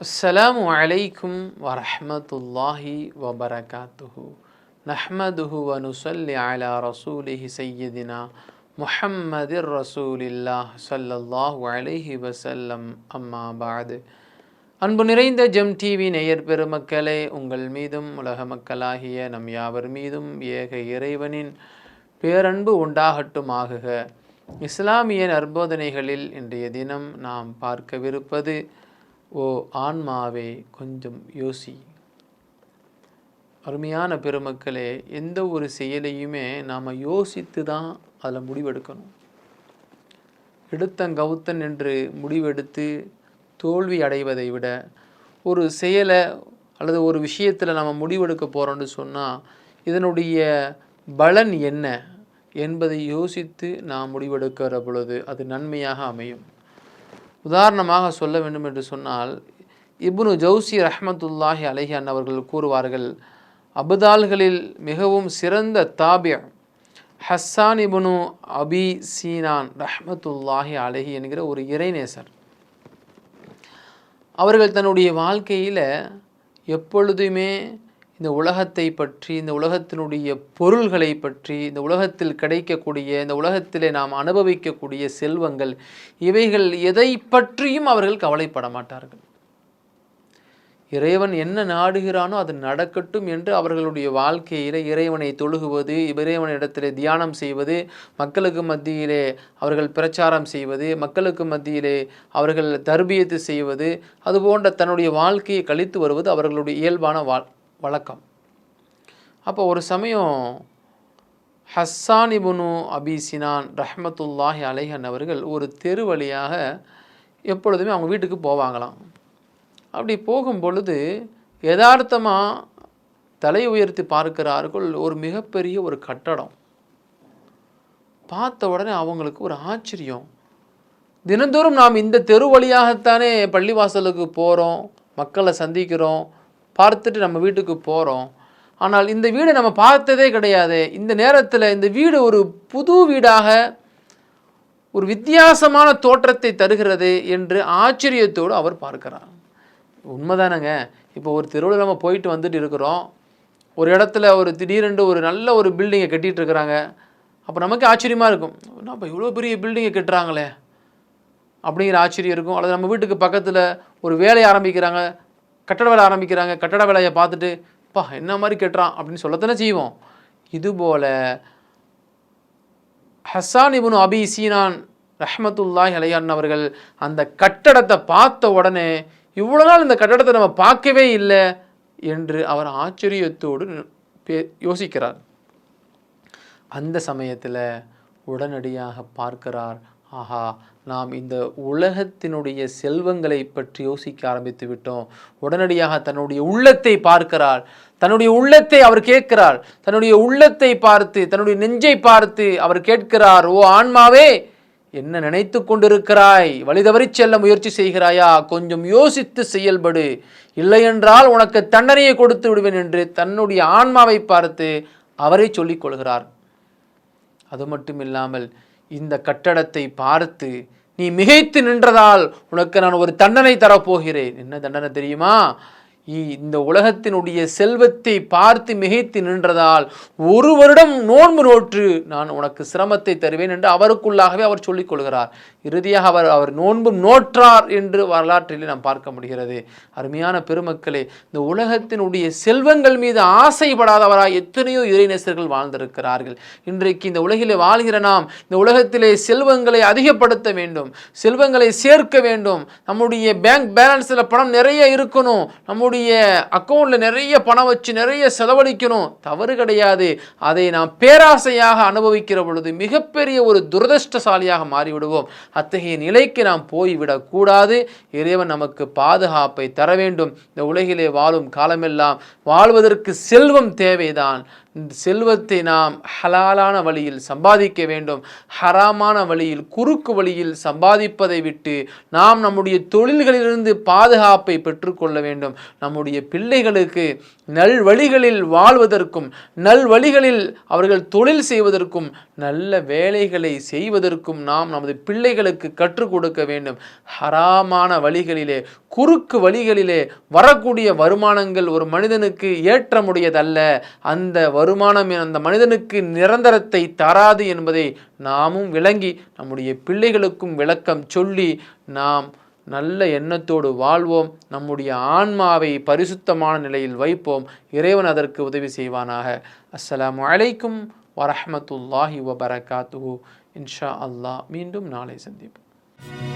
السلام عليكم ورحمة الله وبركاته نحمده ونصلي على رسوله سيدنا محمد رسول الله صلى الله عليه وسلم أما بعد அன்பு நிறைந்த GeM TV நேயர் பெருமக்களே உங்கள் மீதும் உலக மக்களாகிய நம் யாவர் மீதும் ஏக இறைவனின் பேரன்பு உண்டாகட்டுமாகுக இஸ்லாமிய நற்போதனைகளில் இன்றைய தினம் நாம் பார்க்கவிருப்பது ஓ ஆன்மாவே கொஞ்சம் யோசி. அருமையான பெருமக்களே எந்த ஒரு செயலையுமே நாம் யோசித்து தான் அதில் முடிவெடுக்கணும். எடுத்தன் கவுத்தன் என்று முடிவெடுத்து தோல்வி அடைவதை விட ஒரு செயலை அல்லது ஒரு விஷயத்தில் நம்ம முடிவெடுக்க போகிறோம்னு சொன்னால் இதனுடைய பலன் என்ன என்பதை யோசித்து நாம் முடிவெடுக்கிற பொழுது அது நன்மையாக அமையும். உதாரணமாக சொல்ல வேண்டும் என்று சொன்னால் இப்னு ஜவுசி ரஹமத்துல்லாஹி அலைஹி அன்னவர்கள் கூறுவார்கள் அபுதால்களில் மிகவும் சிறந்த தாபியம் ஹஸ்ஸான் இபுனு அபி சீனான் ரஹமத்துல்லாஹி அலஹி என்கிற ஒரு இறைநேசர். அவர்கள் தன்னுடைய வாழ்க்கையில் எப்பொழுதுமே இந்த உலகத்தை பற்றி இந்த உலகத்தினுடைய பொருள்களை பற்றி இந்த உலகத்தில் கிடைக்கக்கூடிய இந்த உலகத்திலே நாம் அனுபவிக்கக்கூடிய செல்வங்கள் இவைகள் எதை பற்றியும் அவர்கள் கவலைப்பட மாட்டார்கள். இறைவன் என்ன நாடுகிறானோ அது நடக்கட்டும் என்று அவர்களுடைய வாழ்க்கையில் இறைவனை தொழுகுவது இறைவனிடத்திலே தியானம் செய்வது மக்களுக்கு மத்தியிலே அவர்கள் பிரச்சாரம் செய்வது மக்களுக்கு மத்தியிலே அவர்கள் தர்பியத்து செய்வது அதுபோன்ற தன்னுடைய வாழ்க்கையை கழித்து வருவது அவர்களுடைய இயல்பான வாழ் வழக்கம். அப்போ ஒரு சமயம் ஹஸ்ஸான் இபுனு அபிசினான் ரஹமத்துல்லாஹி அலைஹன் அவர்கள் ஒரு தெரு வழியாக எப்பொழுதுமே அவங்க வீட்டுக்கு போவாங்களாம். அப்படி போகும் பொழுது யதார்த்தமாக தலை உயர்த்தி பார்க்கிறார்கள் ஒரு மிகப்பெரிய ஒரு கட்டடம். பார்த்த உடனே அவங்களுக்கு ஒரு ஆச்சரியம். தினந்தோறும் நாம் இந்த தெரு வழியாகத்தானே பள்ளிவாசலுக்கு போகிறோம் மக்களை சந்திக்கிறோம் பார்த்துட்டு நம்ம வீட்டுக்கு போகிறோம் ஆனால் இந்த வீடை நம்ம பார்த்ததே கிடையாது. இந்த நேரத்தில் இந்த வீடு ஒரு புது வீடாக ஒரு வித்தியாசமான தோற்றத்தை தருகிறது என்று ஆச்சரியத்தோடு அவர் பார்க்கிறார். உண்மைதானங்க. இப்போ ஒரு தெருவில் நம்ம போயிட்டு வந்துட்டு இருக்கிறோம். ஒரு இடத்துல ஒரு திடீரென்று ஒரு நல்ல ஒரு பில்டிங்கை கட்டிகிட்டு இருக்கிறாங்க. அப்போ நமக்கு ஆச்சரியமாக இருக்கும். நம்ம இவ்வளோ பெரிய பில்டிங்கை கட்டுறாங்களே? அப்படிங்கிற ஆச்சரியம் இருக்கும். அல்லது நம்ம வீட்டுக்கு பக்கத்தில் ஒரு வேலையை ஆரம்பிக்கிறாங்க. கட்டட வேலை ஆரம்பிக்கிறாங்க கட்டட வேலையை பார்த்துட்டு பா என்ன மாதிரி கெட்டுறான் அப்படின்னு சொல்லத்தானே செய்வோம். இதுபோல் ஹசான் இபுனு அபி சீனான் ரஹமத்துல்லாஹ் அலையான் அவர்கள் அந்த கட்டடத்தை பார்த்த உடனே இவ்வளோ நாள் இந்த கட்டடத்தை நம்ம பார்க்கவே இல்லை என்று அவர் ஆச்சரியத்தோடு பே- யோசிக்கிறார். அந்த சமயத்தில் உடனடியாக பார்க்கிறார் ஆஹா நாம் இந்த உலகத்தினுடைய செல்வங்களை பற்றி யோசிக்க ஆரம்பித்து விட்டோம். உடனடியாக தன்னுடைய உள்ளத்தை பார்க்கிறார் தன்னுடைய உள்ளத்தை அவர் கேட்கிறார் தன்னுடைய உள்ளத்தை பார்த்து தன்னுடைய நெஞ்சை பார்த்து அவர் கேட்கிறார் ஓ ஆன்மாவே என்ன நினைத்து கொண்டிருக்கிறாய்? வழிதவறி செல்ல முயற்சி செய்கிறாயா? கொஞ்சம் யோசித்து செயல்படு. இல்லையென்றால் உனக்கு தண்டனையை கொடுத்து விடுவேன் என்று தன்னுடைய ஆன்மாவை பார்த்து அவரை சொல்லிக் கொள்கிறார். அது மட்டும் இல்லாமல் இந்த கட்டடத்தை பார்த்து நீ மிகைத்து நின்றதால் உனக்கு நான் ஒரு தண்டனை தரப்போகிறேன். என்ன தண்டனை தெரியுமா? இந்த உலகத்தினுடைய செல்வத்தை பார்த்து மிகைத்து நின்றதால் ஒரு வருடம் நோன்பு நோற்று நான் உனக்கு சிரமத்தை தருவேன் என்று அவருக்குள்ளாகவே அவர் சொல்லிக் கொள்கிறார். இறுதியாக அவர் அவர் நோன்பும் நோற்றார் என்று வரலாற்றில் நாம் பார்க்க முடிகிறது. அருமையான பெருமக்களே இந்த உலகத்தினுடைய செல்வங்கள் மீது ஆசைப்படாதவராய் எத்தனையோ இறைநேசர்கள் வாழ்ந்திருக்கிறார்கள். இன்றைக்கு இந்த உலகிலே வாழ்கிற நாம் இந்த உலகத்திலே செல்வங்களை அதிகப்படுத்த வேண்டும் செல்வங்களை சேர்க்க வேண்டும். நம்முடைய பேங்க் பேலன்ஸில் பணம் நிறைய இருக்கணும். நம்முடைய அக்கௌண்ட்டில் நிறைய பணம் வச்சு நிறைய செலவழிக்கணும். தவறு கிடையாது. அதை நாம் பேராசையாக அனுபவிக்கிற பொழுது மிகப்பெரிய ஒரு துரதிருஷ்டசாலியாக மாறிவிடுவோம். அத்தகைய நிலைக்கு நாம் போய்விடக்கூடாது இறைவன் நமக்கு பாதுகாப்பை தர வேண்டும். இந்த உலகிலே வாழும் காலமெல்லாம் வாழ்வதற்கு செல்வம் தேவைதான். செல்வத்தை நாம் ஹலாலான வழியில் சம்பாதிக்க வேண்டும் ஹராமான வழியில் குறுக்கு வழியில் சம்பாதிப்பதை விட்டு நாம் நம்முடைய தொழில்களிலிருந்து பாதுகாப்பை பெற்றுக்கொள்ள வேண்டும். நம்முடைய பிள்ளைகளுக்கு நல் வழிகளில் வாழ்வதற்கும் நல் வழிகளில் அவர்கள் தொழில் செய்வதற்கும் நல்ல வேலைகளை செய்வதற்கும் நாம் நமது பிள்ளைகளுக்கு கற்றுக் கொடுக்க வேண்டும். ஹராமான வழிகளிலே குறுக்கு வழிகளிலே வரக்கூடிய வருமானங்கள் ஒரு மனிதனுக்கு ஏற்ற முடியதல்ல அந்த வருமானம் அந்த மனிதனுக்கு நிரந்தரத்தை தராது என்பதை நாமும் விளங்கி நம்முடைய பிள்ளைகளுக்கும் விளக்கம் சொல்லி நாம் நல்ல எண்ணத்தோடு வாழ்வோம். நம்முடைய ஆன்மாவை பரிசுத்தமான நிலையில் வைப்போம். இறைவன் அதற்கு உதவி செய்வானாக. அஸ்ஸலாமு வலைக்கும் வரஹ்மத்துல்லாஹி வபரகாத்துஹு இன்ஷா அல்லாஹ் மீண்டும் நாளை சந்திப்போம்